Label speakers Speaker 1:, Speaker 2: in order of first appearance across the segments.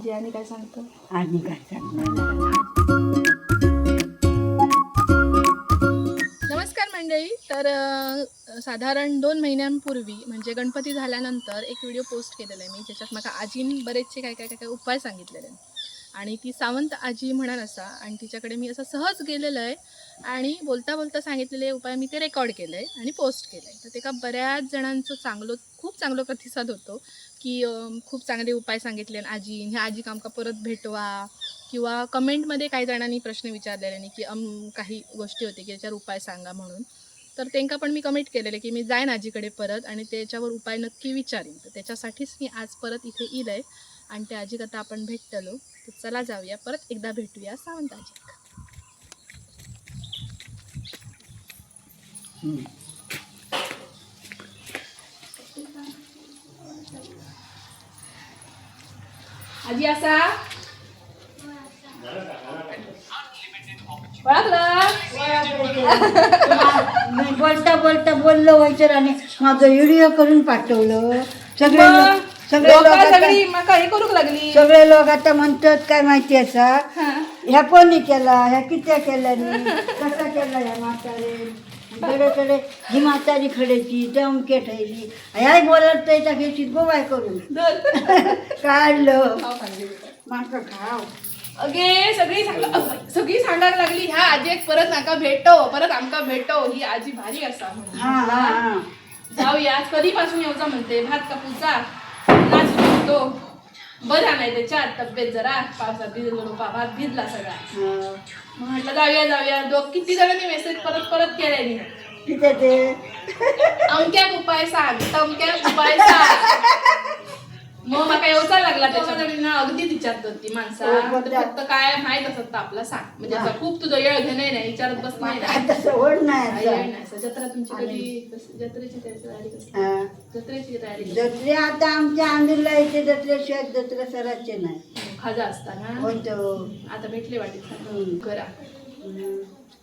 Speaker 1: आजी आणि काय सांगतो?
Speaker 2: आणि काय
Speaker 1: नमस्कार मंडळी. तर अ, साधारण दोन महिन्यांपूर्वी म्हणजे गणपती झाल्यानंतर एक व्हिडिओ पोस्ट केलेला आहे मी ज्याच्यात मला आजीने बरेचसे काय काय काय काय उपाय सांगितलेले आहेत. आणि ती सावंत आजी म्हणत असा आणि तिच्याकडे मी असं सहज गेलेलं आहे. आणि बोलता बोलता सांगितलेले उपाय मी ते रेकॉर्ड केलं आहे आणि पोस्ट केलं आहे तर ते का बऱ्याच जणांचं चांगलं खूप चांगलं प्रतिसाद होतो की खूप चांगले उपाय सांगितले आजी ह्या आजी कामका परत भेटवा? किंवा कमेंटमध्ये काही जणांनी प्रश्न विचारलेले आणि की अम काही गोष्टी होते की याच्यावर उपाय सांगा म्हणून. तर त्यांका पण मी कमेंट केलेले की मी जाईन आजीकडे परत आणि त्याच्यावर उपाय नक्की विचारीन. तर त्याच्यासाठीच मी आज परत इथे येईल आहे आणि त्या आजीक आता आपण भेटतलो. तर चला जाऊया परत एकदा भेटूया सावंत आजी असा?
Speaker 2: बोलता बोलता बोललो व्हायचं आणि माझं व्हिडिओ करून पाठवलं. सगळे सगळे लोक
Speaker 1: लोकं
Speaker 2: आता-
Speaker 1: सगळी मका हे करूक लागली.
Speaker 2: सगळे लोक आता म्हणतात काय माहिती असा ह्या कोणी केला? ह्या कित्या केल्यानी कसा केला ह्या म्हातारे? ही म्हातारी खडेची दमके ठेवली. ह्याय बोलत त्याच्या घेतली गोवाय करून. काढलं. माका खाव.
Speaker 1: अगे सगळी सांग अग, सगळी सांगायला लागली ह्या आजीक परत नाका भेटो परत आमका भेटो ही आजी भारी असा म्हणून.
Speaker 2: हा हा हा.
Speaker 1: जाऊया आज कधीपासून येऊचा म्हणते भात कापूचा? म्हणतो बरा नाही त्याच्यात तब्येत जरा. पावसात भिजलो पा भात भिजला सगळा. म्हटलं जाऊया जाऊया. दो किती जणांनी मेसेज परत परत केलाय मी.
Speaker 2: तिथे ते.
Speaker 1: अमक्याक उपाय सांग तमक्याक उपाय सांग. मग मला येऊचा लागला त्याच्यामध्ये ना अगदी विचारत होती माणसा.
Speaker 2: हो,
Speaker 1: फक्त काय माहीत असत आपला सांग म्हणजे असं खूप तुझं येळ घेणे नाही विचारत बस नाही जत्रा तुमची कधी जत्रेची तयारी
Speaker 2: हा.
Speaker 1: जत्रेची तयारी?
Speaker 2: जत्रे आता आमच्या आंधीला येते जत्रेशिवाय जत्रे सराचे नाही.
Speaker 1: खाजा असताना?
Speaker 2: होतो
Speaker 1: आता भेटले वाटेत. करा.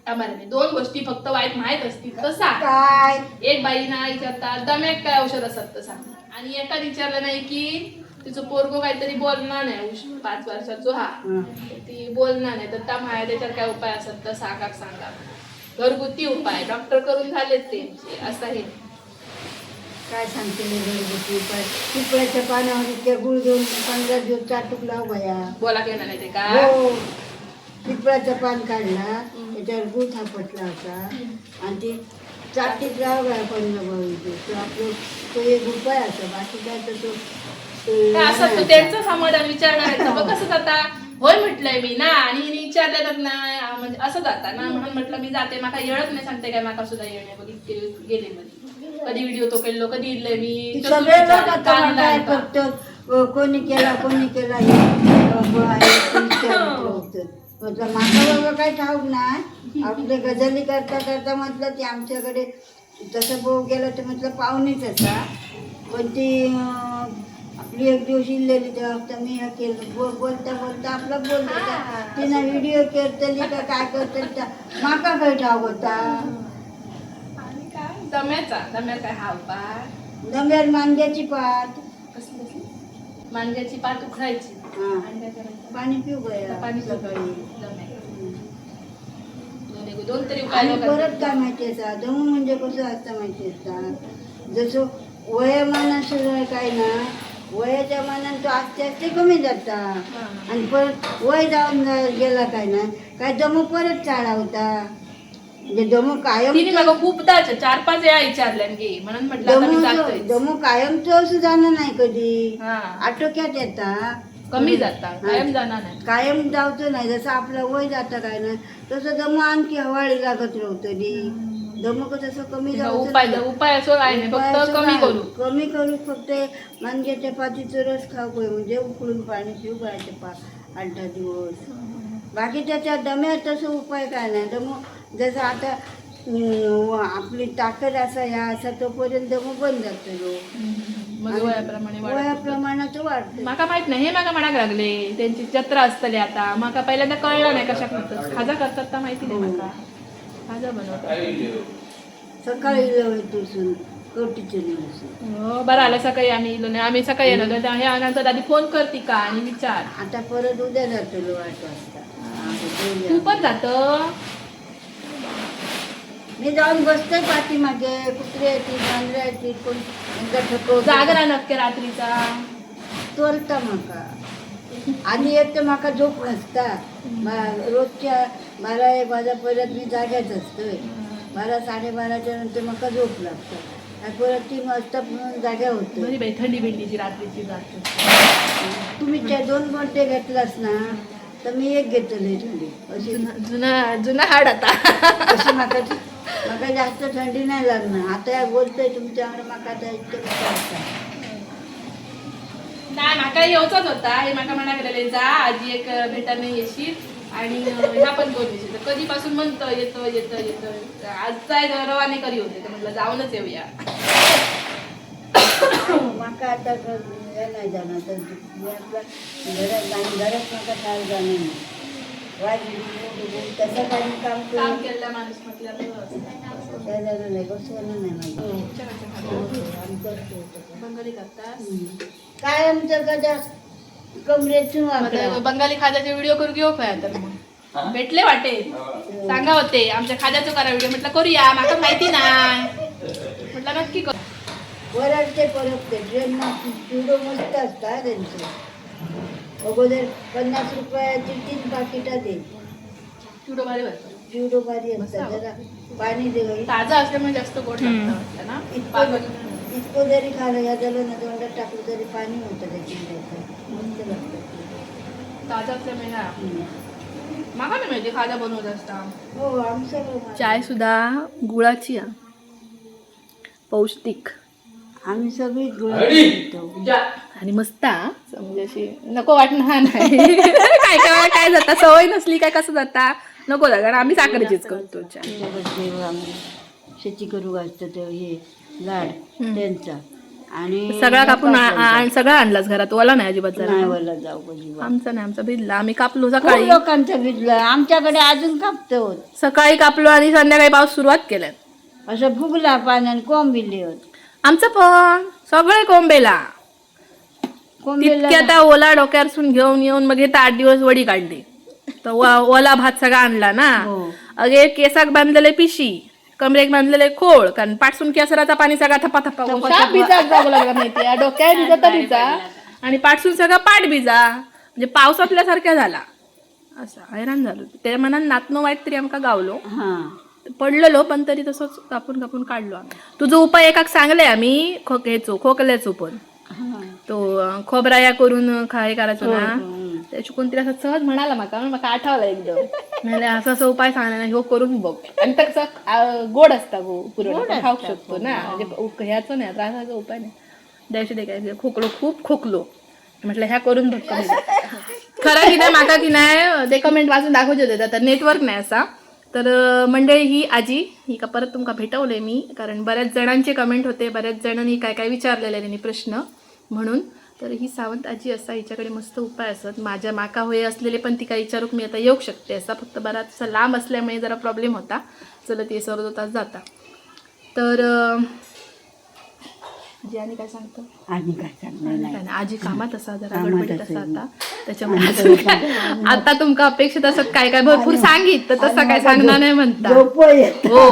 Speaker 1: आम्हाला. दोन गोष्टी फक्त वाईट माहीत असतील तर सांग.
Speaker 2: काय?
Speaker 1: एक बाई ना विचारतात दम्याक काय औषध असत तर सांग. आणि एका विचारलं नाही की तिचं पोरगो काहीतरी बोलणार नाही पाच वर्षाचो हा.
Speaker 2: हं.
Speaker 1: ती बोलणार नाही तर त्या माया त्याच्यावर काय उपाय असत तर सांगा सांगा. घरगुती उपाय डॉक्टर करून झालेत त्यांचे असं हे
Speaker 2: काय सांगते मी घरगुती उपाय? पिपळाच्या पानावर गुळ घेऊन पंधरा दिवस चाटूक लाव भया
Speaker 1: बोला घेणार नाही ते का?
Speaker 2: हो. पिपळाचं पान काढला त्याच्यावर गुळ थापटला होता. आणि ते चाटीत पंधरा बावीस दिवस तो आपलं तो एक उपाय असा बाकी काय तर तो
Speaker 1: काय असं तू त्यांचं समाधान विचारणार बघ कसं जाता. होय म्हटलंय मी ना आणि हिने विचारले तर ना म्हणजे असं जाता ना म्हणून म्हटलं मी जाते. माका येळच नाही सांगते काय माका सुद्धा येणे बघ इतके दिवस गेले मध्ये कधी व्हिडिओ तो केलो कधी इले मी
Speaker 2: ती
Speaker 1: कसं
Speaker 2: सगळे लोक
Speaker 1: विचारेन,
Speaker 2: आता
Speaker 1: कांदा
Speaker 2: काय
Speaker 1: आणता.
Speaker 2: करतात अ, कोणी केला कोणी केला हे अ, ब- आहे, ते विचारत होतं. म्हटलं माझा काही ठाऊक नाही. आपले गझली करता करता म्हटलं ती आमच्याकडे तसं भाऊ गेलं तर म्हटलं पाहुणेच असा पण ती आपली एक दिवस इल्लेली तेव्हा मी हे केलं. बोल बोलता बोलता आपलं बोलतो तिनं व्हिडिओ करतली का काय करतली त्या माका काही ठाऊक होता.
Speaker 1: आणि काय दम्याचा दम्यात काय हा उपाय
Speaker 2: दम्यार मांग्याची पात.
Speaker 1: कसली कसली? मांग्याची पात उखळायची. आणि काय करायचं
Speaker 2: पाणी पिऊ गया
Speaker 1: पाणी
Speaker 2: सकाळी.
Speaker 1: दम्यात. दोन एक- दोन तरी उपाय
Speaker 2: आणि. परत काय माहिती आहे दमू म्हणजे कसं असतं माहिती आहे जसं वयमानाशिवाय काय ना वयाच्या मानाने तो आस्ते आस्ते कमी जाता. आणि परत वय जाऊन गेला काय ना काय दमू परत चाळावता. म्हणजे दमू कायम
Speaker 1: तिने खूपदा चार पाच वेळा विचारल्या गे म्हणून म्हटलं आता मी
Speaker 2: दमू
Speaker 1: जातोय.
Speaker 2: दमू कायमचं असं जाणं नाही कधी.
Speaker 1: हा.
Speaker 2: आटोक्यात येता.
Speaker 1: कमी जाता कायम जाणार नाही.
Speaker 2: कायम जावचं नाही जसं आपलं वय जातं काय ना तसं दमू आणखी हवाळी लागत राहतं दी दमू कसं असं कमी जावचं
Speaker 1: उपाय. उपाय असो काय नाही फक्त कमी? करू.
Speaker 2: कमी करू फक्त मानग्याच्या पातीचं रस खाऊ पाहिजे म्हणजे उकळून पाणी पिऊ पाहिजे पा आठ दहा दिवस. बाकी त्याच्या दम्यात तसं उपाय काय नाही. दमू जसं आता अं, आपली ताकद असा ह्या असा तोपर्यंत दमू बंद जातो
Speaker 1: मग वयाप्रमाणे वाढत.
Speaker 2: वयाप्रमाणाचं वाढतं
Speaker 1: माका माहीत नाही हे माका म्हणाक लागले. त्यांची जत्रा असतली आता. माका पहिल्यांदा कळलं नाही कशा करतात खाजा करतात तर माहिती नाही माका. खाजा बनवतात.
Speaker 2: सकाळी कवटीचे दिवस
Speaker 1: हो बरं आलं सकाळी आम्ही इलो नाही. आम्ही सकाळी येणार होतो हे नंतर आधी फोन करते का आणि विचार.
Speaker 2: आता परत उद्या जातो आठ वाजता
Speaker 1: तू. पण जात?
Speaker 2: मी जाऊन बसते पाठीमागे. कुत्रे येतील मांजरे येतील कोण ठकवतो.
Speaker 1: जागरा नक्की रात्रीचा.
Speaker 2: चोरता आधी एक तर म्हाका झोप नसता. मा- रोजच्या बारा एक वाजेपर्यंत मी जाग्याच असतोय. बारा साडेबाराच्या नंतर म्हाका झोप लागतं. आणि परत तीन वाजता म्हणून जाग्या होतो.
Speaker 1: बरी बाई थंडी बिंडीची रात्रीची जात.
Speaker 2: तुम्ही त्या दोन मोठे घेतलास ना तर मी एक घेतले थंडी. अशी.
Speaker 1: जुना जुना जुना हाड आता.
Speaker 2: अशी म्हाका म्हाका जास्त थंडी नाही लागणार. आता बोलतोय तुमच्याकडे म्हाका आता इतकं वाटतं.
Speaker 1: नाही माका येवचाच होता. हे माका म्हणा गेलेले जा आजी एक भेटायला येशील. आणि ह्या पण दोन तर कधीपासून म्हणतो येतो येतो येतो आजचा एक रवाने करी होते. तर म्हटलं जाऊनच येऊया.
Speaker 2: म्हाका आता क- हे नाही जाणार तर मी आपला घरात आणि घरात म्हाका काय जाणार नाही. वाईट बोलून तसं काही काम
Speaker 1: काम
Speaker 2: करून
Speaker 1: केलेला माणूस म्हटल्यावर
Speaker 2: काय नाही बसवलं नाही माझं.
Speaker 1: बंगाली करतात.
Speaker 2: हम्म. काय आमचं कदा कमरेतून वाकडा.
Speaker 1: मग बंगाली खाद्याचे व्हिडिओ करू घेऊ काय तर मग भेटले वाटे. सांगा होते आमच्या खाद्याचं करा व्हिडिओ म्हटलं करूया माका माहिती नाही. म्हटलं नक्की कर.
Speaker 2: परत ते परत ते ट्रेन चिवडो मस्त असतात त्यांचं. अगोदर पन्नास रुपयाची तीन पाकिटात येईल
Speaker 1: व्हिडिओ भारी
Speaker 2: चिवडो भारी असतात जरा पाणी दे गं.
Speaker 1: ताजा असल्यामुळे जास्त गोड लागतं वाटतं ना?
Speaker 2: इतकं इतकं जरी खाल्लं या झालं ना तोंडात टाकलं तरी पाणी होतं त्या चिवड्याचं मस्त लागतं.
Speaker 1: ताजा असल्यामुळे ना.
Speaker 2: हम्म.
Speaker 1: मागा नाही माहिती खाजा बनवत असता.
Speaker 2: हो आमचं
Speaker 1: चाय सुद्धा गुळाची आहे. पौष्टिक.
Speaker 2: आम्ही सगळी गुळ
Speaker 1: आणि मस्त. म्हणजे अशी नको वाटणार नाही. काय काय काय जाता? सवय नसली काय कसं जाता? नको जाता कारण आम्ही साखरेचीच करतो
Speaker 2: शेती करू घालतं ते हे लाड. त्यांचा. आणि
Speaker 1: सगळा कापून सगळा आणलाच घरात? ओला नाही अजिबात
Speaker 2: वरला जाऊ
Speaker 1: आमचा नाही आमचा भिजला. आम्ही कापलो सकाळी.
Speaker 2: लोकांचं भिजलं. आमच्याकडे अजून कापतं. होत
Speaker 1: सकाळी कापलो आणि संध्याकाळी पाऊस सुरुवात केलाय
Speaker 2: असं फुगला पाण्याने कोंब बिल्ली होत.
Speaker 1: आमचं पण. सगळे कोंबेला.
Speaker 2: कोंब
Speaker 1: तितके आता ओला डोक्यारसून घेऊन येऊन मग इथं आठ दिवस वडी काढली. तर व- ओला भात सगळा आणला ना.
Speaker 2: हो.
Speaker 1: अगे केसाक बांधलेले पिशी कमरेक बांधलेले खोळ कारण पाठसून केसराचा पाणी सगळा थपा थपा उशा भिजा जागो लागला माहिती डोक्यात भिजत भिजा. आणि पाठसून सगळा पाठ भिजा. म्हणजे पावसातल्यासारख्या झाला. असं हैराण झालो. त्या मनात नातनो वाईट तरी आमका गावलो.
Speaker 2: हा.
Speaker 1: पडलेलो पण तरी तसंच कापून कापून काढलो आम्ही. तुझो उपाय एकाक सांगले आम्ही खोक्याचो खोकल्याचो पण.
Speaker 2: हा.
Speaker 1: तो खोबराया करून खाय करायचो ना.
Speaker 2: हम्म.
Speaker 1: त्याची कोणतरी असं सहज म्हणाला माका माका आठवलं एकदम. म्हणजे असं असं उपाय सांगला ना ह्यो करून बघ. आणि ते कसं आ, गोड असता गो पुरण खाऊ शकतो ना. म्हणजे ह्याचं नाही त्रासाचा उपाय नाही. द्यायचे ते काय खोकलो खूप खोकलो. म्हटलं ह्या करून बघ खरं की नाही माका की नाही ते कमेंट वाचून दाखवचे होते आता नेटवर्क नाही असा. तर मंडळी ही आजी ही का परत तुमका भेटवले मी कारण बऱ्याच जणांचे कमेंट होते बऱ्याच जणांनी काय काय विचारलेले त्यांनी प्रश्न म्हणून. तर ही सावंत आजी असा हिच्याकडे मस्त उपाय असत. माझ्या माका होय असलेले पण ती काय विचारूक मी आता येऊ शकते असा फक्त बराचसा लांब असल्यामुळे जरा प्रॉब्लेम होता. चलत ये सर्व तास जाता. तर आजी आणि काय सांगतो?
Speaker 2: आणि काय सांगणार
Speaker 1: आजी कामात असा जरा गडबडीत. असा आता. त्याच्यामुळे काय- आता तुमका अपेक्षित असं काय काय भरपूर सांगित तर तसं काय सांगणार नाही म्हणता. हो.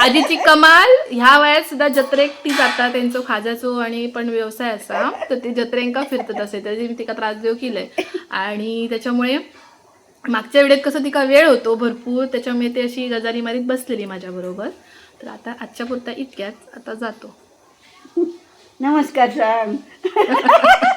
Speaker 1: आजीची कमाल ह्या वयात सुद्धा जत्रेक ती जाता त्यांचो खाजाचो आणि पण व्यवसाय असा तर ती जत्रेंका फिरतात असे तरी मी तिका त्रास देऊ केलंय. आणि त्याच्यामुळे मागच्या वेळेत कसं तिका वेळ होतो भरपूर त्याच्यामुळे ती अशी गजारी मारीत बसलेली माझ्याबरोबर तर आता आजच्या पुरता इतक्याच आता जातो.
Speaker 2: नमस्कार सांग